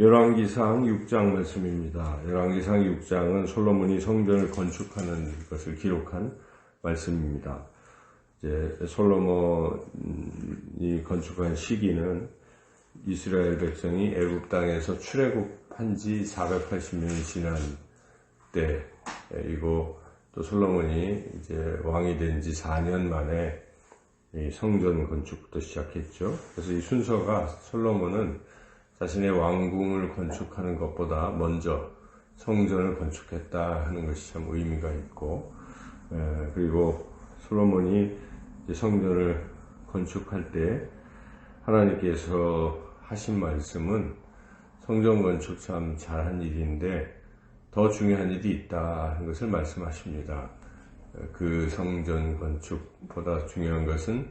열왕기상 6장 말씀입니다. 열왕기상 6장은 솔로몬이 성전을 건축하는 것을 기록한 말씀입니다. 이제 솔로몬이 건축한 시기는 이스라엘 백성이 애굽 땅에서 출애굽한 지 480년이 지난 때이고 또 솔로몬이 이제 왕이 된 지 4년 만에 성전 건축부터 시작했죠. 그래서 이 순서가 솔로몬은 자신의 왕궁을 건축하는 것보다 먼저 성전을 건축했다 하는 것이 참 의미가 있고 그리고 솔로몬이 성전을 건축할 때 하나님께서 하신 말씀은 성전 건축 참 잘한 일인데 더 중요한 일이 있다 하는 것을 말씀하십니다. 그 성전 건축보다 중요한 것은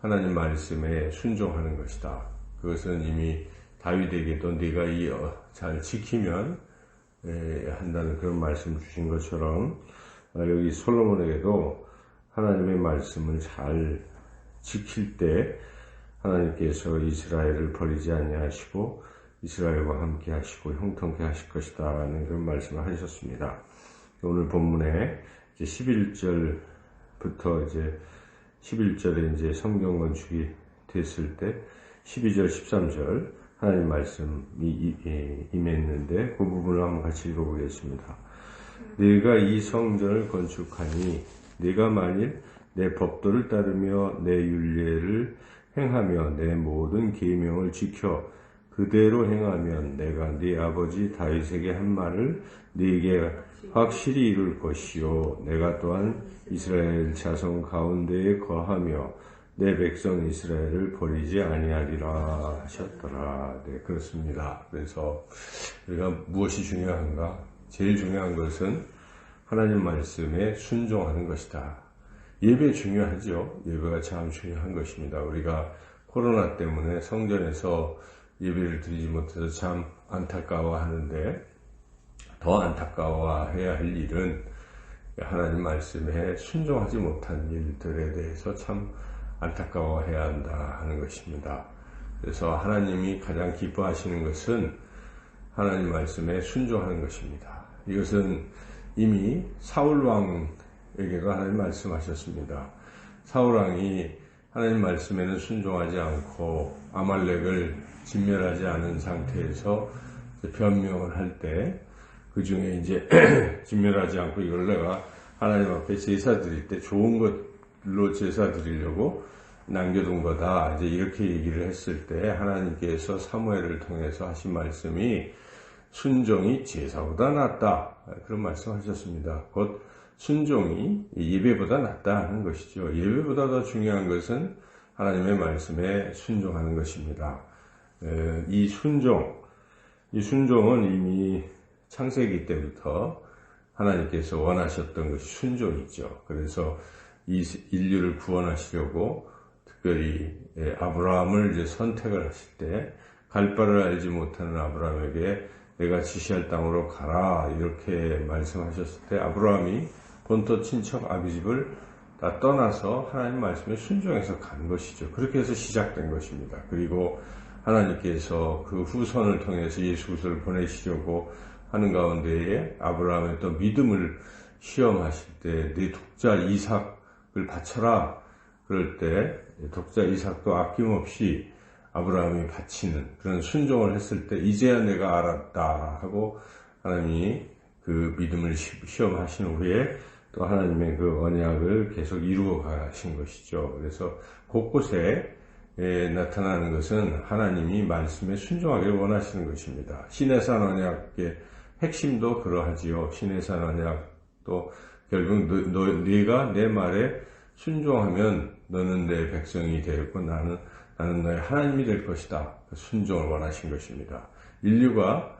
하나님 말씀에 순종하는 것이다. 그것은 이미 다윗에게도 네가 이 잘 지키면 한다는 그런 말씀 주신 것처럼 아, 여기 솔로몬에게도 하나님의 말씀을 잘 지킬 때 하나님께서 이스라엘을 버리지 아니하시고 이스라엘과 함께 하시고 형통케 하실 것이다 라는 그런 말씀을 하셨습니다. 오늘 본문에 이제 11절부터 이제 11절에 이제 성경 건축이 됐을 때 12절 13절 하나님 말씀이 임했는데 그 부분을 한번 같이 읽어보겠습니다. 내가 이 성전을 건축하니 내가 만일 내 법도를 따르며 내 윤례를 행하며 내 모든 계명을 지켜 그대로 행하면 내가 네 아버지 다윗에게 한 말을 네게 확실히 이룰 것이요 내가 또한 이스라엘 자손 가운데에 거하며 내 백성 이스라엘을 버리지 아니하리라 하셨더라. 네, 그렇습니다. 그래서 우리가 무엇이 중요한가? 제일 중요한 것은 하나님 말씀에 순종하는 것이다. 예배 중요하죠. 예배가 참 중요한 것입니다. 우리가 코로나 때문에 성전에서 예배를 드리지 못해서 참 안타까워 하는데 더 안타까워해야 할 일은 하나님 말씀에 순종하지 못한 일들에 대해서 참 안타까워해야 한다 하는 것입니다. 그래서 하나님이 가장 기뻐하시는 것은 하나님 말씀에 순종하는 것입니다. 이것은 이미 사울 왕에게도 하나님 말씀하셨습니다. 사울 왕이 하나님 말씀에는 순종하지 않고 아말렉을 진멸하지 않은 상태에서 변명을 할 때 그 중에 이제 진멸하지 않고 이걸 내가 하나님 앞에 제사 드릴 때 좋은 것 로 제사 드리려고 남겨둔 거다. 이제 이렇게 얘기를 했을 때 하나님께서 사무엘을 통해서 하신 말씀이 순종이 제사보다 낫다. 그런 말씀 하셨습니다. 곧 순종이 예배보다 낫다 하는 것이죠. 예배보다 더 중요한 것은 하나님의 말씀에 순종하는 것입니다. 이 순종, 이 순종은 이미 창세기 때부터 하나님께서 원하셨던 것이 순종이죠. 그래서 이 인류를 구원하시려고 특별히 예, 아브라함을 이제 선택을 하실 때 갈 바를 알지 못하는 아브라함에게 내가 지시할 땅으로 가라 이렇게 말씀하셨을 때 아브라함이 본토 친척 아비집을 다 떠나서 하나님 말씀에 순종해서 간 것이죠. 그렇게 해서 시작된 것입니다. 그리고 하나님께서 그 후손을 통해서 예수 그리스도를 보내시려고 하는 가운데에 아브라함의 또 믿음을 시험하실 때 네 독자 이삭 을 바쳐라 그럴 때 독자 이삭도 아낌없이 아브라함이 바치는 그런 순종을 했을 때 이제야 내가 알았다 하고 하나님이 그 믿음을 시험하신 후에 또 하나님의 그 언약을 계속 이루어 가신 것이죠. 그래서 곳곳에 나타나는 것은 하나님이 말씀에 순종하기를 원하시는 것입니다. 신해산 언약의 핵심도 그러하지요. 신해산 언약도 결국 너, 너, 네가 내 말에 순종하면 너는 내 백성이 되었고 나는 나는 너의 하나님이 될 것이다. 그 순종을 원하신 것입니다. 인류가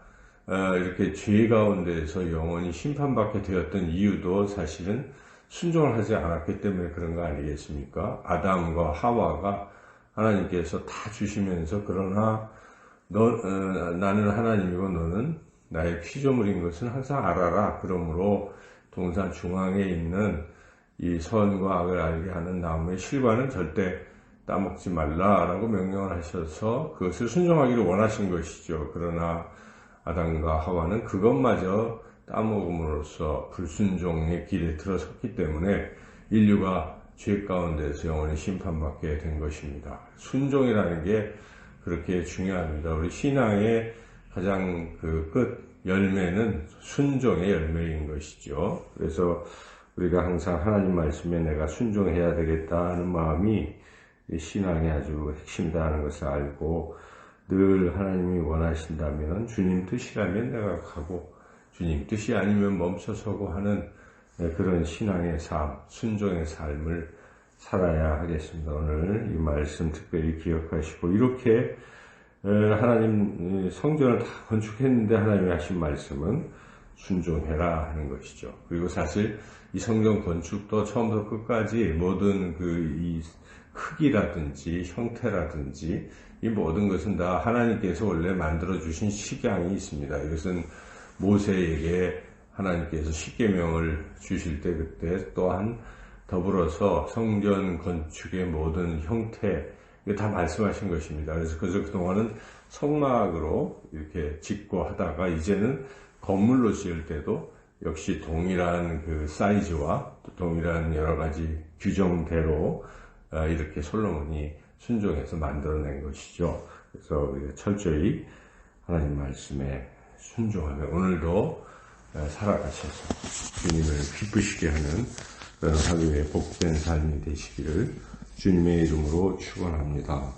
어, 이렇게 죄 가운데에서 영원히 심판받게 되었던 이유도 사실은 순종을 하지 않았기 때문에 그런 거 아니겠습니까? 아담과 하와가 하나님께서 다 주시면서 그러나 너, 어, 나는 하나님이고 너는 나의 피조물인 것은 항상 알아라. 그러므로 동산 중앙에 있는 이 선과 악을 알게 하는 나무의 실과는 절대 따먹지 말라라고 명령을 하셔서 그것을 순종하기를 원하신 것이죠. 그러나 아담과 하와는 그것마저 따먹음으로써 불순종의 길에 들어섰기 때문에 인류가 죄 가운데서 영원히 심판받게 된 것입니다. 순종이라는 게 그렇게 중요합니다. 우리 신앙의 가장 그 끝 열매는 순종의 열매인 것이죠. 그래서 우리가 항상 하나님 말씀에 내가 순종해야 되겠다 하는 마음이 신앙의 아주 핵심이다 하는 것을 알고 늘 하나님이 원하신다면 주님 뜻이라면 내가 가고 주님 뜻이 아니면 멈춰서고 하는 그런 신앙의 삶, 순종의 삶을 살아야 하겠습니다. 오늘 이 말씀 특별히 기억하시고 이렇게 하나님 성전을 다 건축했는데 하나님이 하신 말씀은 순종해라 하는 것이죠. 그리고 사실 이 성전 건축도 처음부터 끝까지 모든 그이 크기라든지 형태라든지 이 모든 것은 다 하나님께서 원래 만들어 주신 식양이 있습니다. 이것은 모세에게 하나님께서 십계명을 주실 때 그때 또한 더불어서 성전 건축의 모든 형태 다 말씀하신 것입니다. 그래서 그래서 그동안은 성막으로 이렇게 짓고 하다가 이제는 건물로 지을 때도 역시 동일한 그 사이즈와 동일한 여러 가지 규정대로 아, 이렇게 솔로몬이 순종해서 만들어낸 것이죠. 그래서 철저히 하나님 말씀에 순종하며 오늘도 아, 살아가셔서 주님을 기쁘시게 하는 그런 하루의 복된 삶이 되시기를 주님의 이름으로 축원합니다.